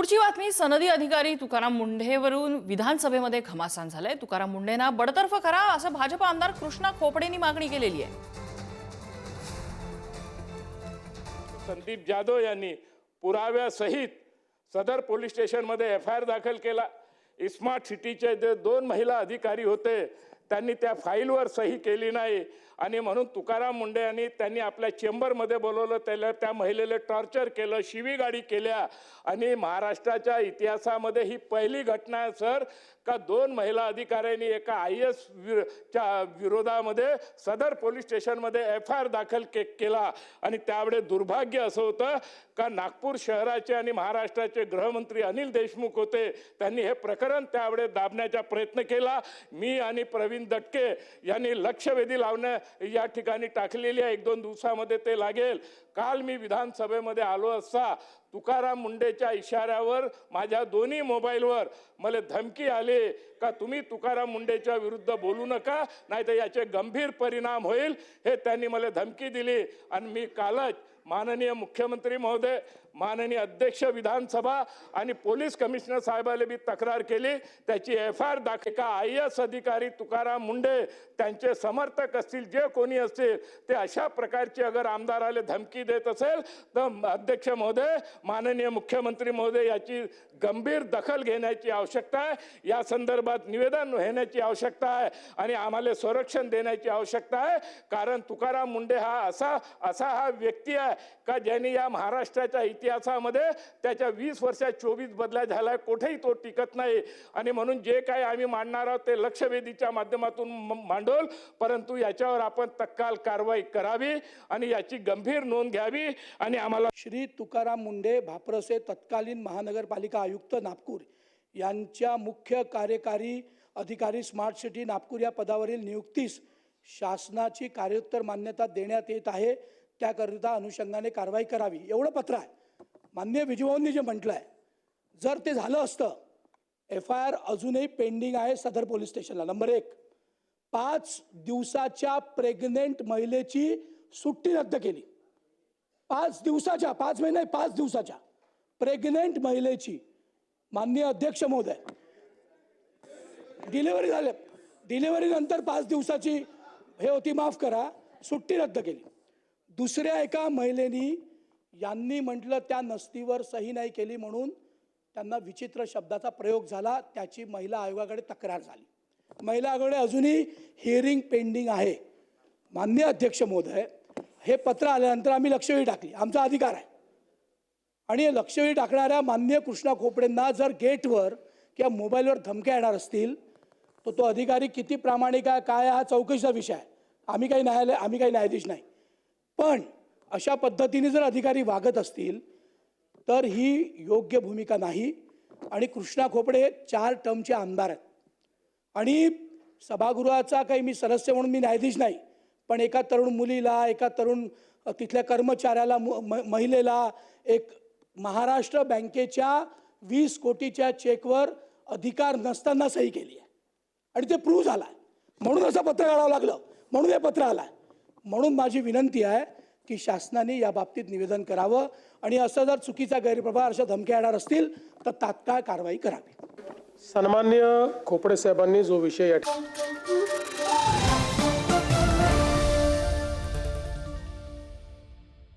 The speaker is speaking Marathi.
पुढची बातमी सनदी अधिकारी तुकाराम मुंढेवरून विधानसभेमध्ये घमासान झालंय तुकाराम मुंढेंना बडतर्फ करा असं भाजप आमदार कृष्णा खोपडेंनी मागणी केलेली आहे. संदीप जाधव यांनी पुराव्यासहित सदर पोलीस स्टेशनमध्ये एफ आय आर दाखल केला. स्मार्ट सिटीचे जे दोन महिला अधिकारी होते त्यांनी त्या फाईलवर सही केली नाही. आणि म्हणून तुकाराम मुंडे यांनी त्यांनी आपल्या चेंबरमध्ये बोलवलं त्याला त्या महिलेला टॉर्चर केलं शिवीगाडी केल्या. आणि महाराष्ट्राच्या इतिहासामध्ये ही पहिली घटना आहे सर का दोन महिला अधिकाऱ्यांनी एका आय एस च्या विरोधामध्ये सदर पोलीस स्टेशनमध्ये एफ आय आर दाखल के केला. आणि त्यावेळे दुर्भाग्य असं होतं का नागपूर शहराचे आणि महाराष्ट्राचे गृहमंत्री अनिल देशमुख होते. त्यांनी हे प्रकरण त्यावेळे दाबण्याचा प्रयत्न केला. मी आणि प्रवीण दटके यांनी लक्षवेधी लावणं या ठिकाणी टाकलेली आहे. एक दोन दिवसामध्ये ते लागेल. काल मी विधानसभेमध्ये आलो असता तुकाराम मुंडेच्या इशाऱ्यावर माझ्या दोन्ही मोबाईलवर मला धमकी आली का तुम्ही तुकाराम मुंडेच्या विरुद्ध बोलू नका? नाही तर याचे गंभीर परिणाम होईल. हे त्यांनी मला धमकी दिली. आणि मी कालच माननीय मुख्यमंत्री महोदय माननीय अध्यक्ष विधानसभा आणि पोलीस कमिशनर साहेबाला बी तक्रार केली. त्याची एफ आय आर दाखल का आय एस अधिकारी तुकाराम मुंडे त्यांचे समर्थक असतील जे कोणी असतील ते अशा प्रकारची अगर आमदाराला धमकी देत असेल तर अध्यक्ष महोदय माननीय मुख्यमंत्री महोदय याची गंभीर दखल घेण्याची आवश्यकता आहे. या संदर्भात निवेदन घेण्याची आवश्यकता आहे आणि आम्हाला संरक्षण देण्याची आवश्यकता आहे. कारण तुकाराम मुंडे हा असा असा हा व्यक्ती आहे का ज्यांनी या महाराष्ट्राच्या इतिहासामध्ये त्याच्या वीस वर्षात चोवीस बदल्या झालाय कुठेही तो टिकत नाही. आणि म्हणून जे काय आम्ही मांडणार आहोत ते लक्षवेधीच्या माध्यमातून मांडोल परंतु याच्यावर आपण तत्काल कारवाई करावी आणि याची गंभीर नोंद घ्यावी आणि आम्हाला श्री तुकाराम मुंडे भाप्रसे तत्कालीन महानगरपालिका आयुक्त नागपूर यांच्या मुख्य कार्यकारी अधिकारी स्मार्ट सिटी नागपूर या पदावरील नियुक्तीस शासनाची कार्योत्तर मान्यता देण्यात येत आहे. त्याकरिता अनुषंगाने कारवाई करावी. एवढं पत्र आहे. मान्य विजयभाऊंनी जे म्हटलं आहे जर ते झालं असतं एफ आय आर अजूनही पेंडिंग आहे सदर पोलीस स्टेशनला. नंबर एक पाच दिवसाच्या प्रेग्नेंट महिलेची सुट्टी रद्द केली. पाच दिवसाच्या पाच महिने पाच दिवसाच्या. प्रेग्नेंट महिलेची माननीय अध्यक्ष महोदय. डिलिव्हरी झाले. डिलिव्हरीनंतर पाच दिवसाची हे होती माफ करा सुट्टी रद्द केली. दुसऱ्या एका महिलेनी यांनी म्हटलं त्या नस्तीवर सही नाही केली म्हणून त्यांना विचित्र शब्दाचा प्रयोग झाला. त्याची महिला आयोगाकडे तक्रार झाली. महिला आयोगाकडे अजूनही हिअरिंग पेंडिंग आहे. मान्य अध्यक्ष महोदय हे पत्र आल्यानंतर आम्ही लक्षवेधी टाकली. आमचा अधिकार आहे. आणि हे लक्षवेधी टाकणाऱ्या मान्य कृष्णा खोपडेंना जर गेटवर किंवा मोबाईलवर धमक्या येणार असतील तर तो अधिकारी किती प्रामाणिक आहे काय हा चौकशीचा विषय आहे. आम्ही काही न्यायालय आम्ही काही न्यायाधीश नाही. पण अशा पद्धतीने जर अधिकारी वागत असतील तर ही योग्य भूमिका नाही. आणि कृष्णा खोपडे चार टर्मचे आमदार आहेत. आणि सभागृहाचा काही मी सदस्य म्हणून मी न्यायाधीश नाही पण एका तरुण मुलीला एका तरुण तिथल्या कर्मचाऱ्याला म- महिलेला एक महाराष्ट्र बँकेच्या वीस कोटीच्या चेकवर अधिकार नसताना सही केली आहे. आणि ते प्रूव्ह झाला म्हणून असं पत्र काढावं लागलं. म्हणून हे पत्र आलं म्हणून माझी विनंती आहे की शासनाने या बाबतीत निवेदन करावं आणि असं जर चुकीचा गैरप्रभार अशा धमक्या येणार असतील तर तात्काळ कारवाई करावी. सन्मान्य खोपडे साहेबांनी जो विषय या ठिकाणी